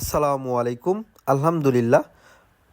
আসসালামু আলাইকুম। আলহামদুলিল্লাহ।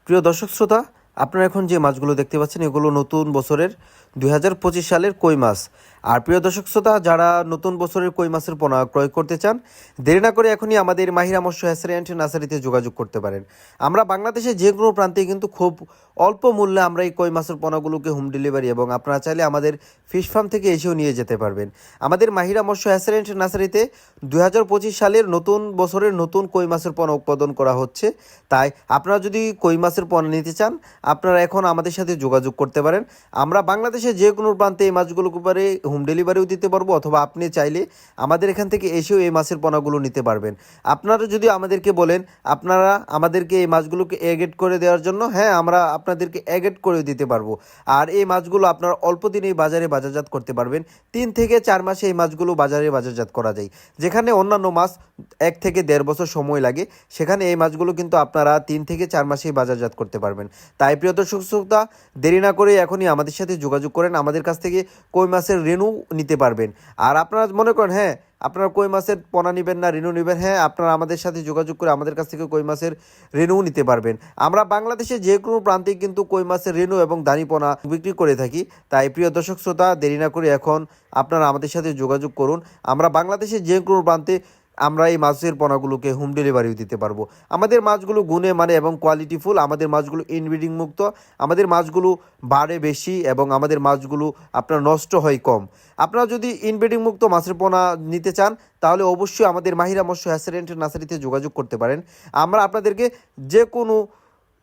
প্রিয় দর্শক শ্রোতা, আপনারা এখন যে মাছগুলো দেখতে পাচ্ছেন, এগুলো নতুন বছরের দুই হাজার পঁচিশ সালের কই মাছ। আর প্রিয় দর্শক শ্রোতা, যারা নতুন বছরের কই মাছের পোনা ক্রয় করতে চান, দেরি না করে এখনই আমাদের মাহিরা মৎস্য হ্যাসারি নার্সারিতে যোগাযোগ করতে পারেন। আমরা বাংলাদেশের যে কোনো প্রান্তে কিন্তু খুব অল্প মূল্যে আমরা এই কই মাছের পোনাগুলোকে হোম ডেলিভারি এবং আপনারা চাইলে আমাদের ফিশ ফার্ম থেকে এসেও নিয়ে যেতে পারবেন। আমাদের মাহিরা মৎস্য হ্যাসারি নার্সারিতে দুই হাজার পঁচিশ সালের নতুন বছরের নতুন কই মাছের পোনা উৎপাদন করা হচ্ছে। তাই আপনারা যদি কই মাছের পোনা নিতে চান, আপনারা এখন আমাদের সাথে যোগাযোগ করতে পারেন। আমরা বাংলাদেশের যে কোনো প্রান্তে এই মাছগুলো উপরে হোম ডেলিভারিও দিতে পারব অথবা আপনি চাইলে আমাদের এখান থেকে এসেও এই মাছের পোনাগুলো নিতে পারবেন। আপনারা যদি আমাদেরকে বলেন, আপনারা আমাদেরকে এই মাছগুলোকে এগেট করে দেওয়ার জন্য হ্যাঁ আমরা আপনাদেরকে এগেট করে দিতে পারব। আর এই মাছগুলো আপনারা অল্প দিনেই বাজারে বাজারজাত করতে পারবেন। তিন থেকে চার মাসে এই মাছগুলো বাজারে বাজারজাত করা যায়। যেখানে অন্যান্য মাছ এক থেকে দেড় বছর সময় লাগে, সেখানে এই মাছগুলো কিন্তু আপনারা তিন থেকে চার মাসেই বাজারজাত করতে পারবেন। তাই প্রিয় দর্শক, শ্রোতা, দেরি না করে এখনই আমাদের সাথে যোগাযোগ করেন, আমাদের কাছ থেকে কই মাছের রেণু নিতে পারবেন। আর আপনারা মনে করেন হ্যাঁ আপনারা কই মাছের পোনা নেবেন না, রেণু নেবেন হ্যাঁ আপনারা আমাদের সাথে যোগাযোগ করে আমাদের কাছ থেকে কই মাছের রেণুও নিতে পারবেন। আমরা বাংলাদেশে যে কোনো প্রান্তে কিন্তু কই মাছের রেণু এবং দানি পোনা বিক্রি করে থাকি। তাই প্রিয় দর্শক, শ্রোতা, দেরি না করে এখন আপনারা আমাদের সাথে যোগাযোগ করুন। আমরা বাংলাদেশে যে কোনো প্রান্তে আমরা এই মাছের পোনাগুলোকে হোম ডেলিভারিও দিতে পারব। আমাদের মাছগুলো গুণে মানে এবং কোয়ালিটিফুল আমাদের মাছগুলো ইনব্রিডিং মুক্ত, আমাদের মাছগুলো বাড়ে বেশি এবং আমাদের মাছগুলো আপনার নষ্ট হয় কম। আপনারা যদি ইনব্রিডিং মুক্ত মাছের পোনা নিতে চান, তাহলে অবশ্যই আমাদের মাহিরা মৎস্য হ্যাসারেন্ট নার্সারিতে যোগাযোগ করতে পারেন। আমরা আপনাদেরকে যে কোনো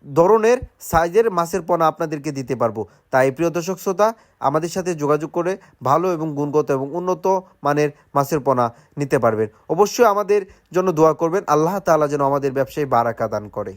ধরনের সাইজের মাছের পোনা আপনাদেরকে দিতে পারব। তাই প্রিয় দর্শক শ্রোতা, আমাদের সাথে যোগাযোগ করে ভালো এবং গুণগত এবং উন্নত মানের মাছের পোনা নিতে পারবেন। অবশ্যই আমাদের জন্য দোয়া করবেন। আল্লাহ তালা যেন আমাদের ব্যবসায় বারাকা দান করে।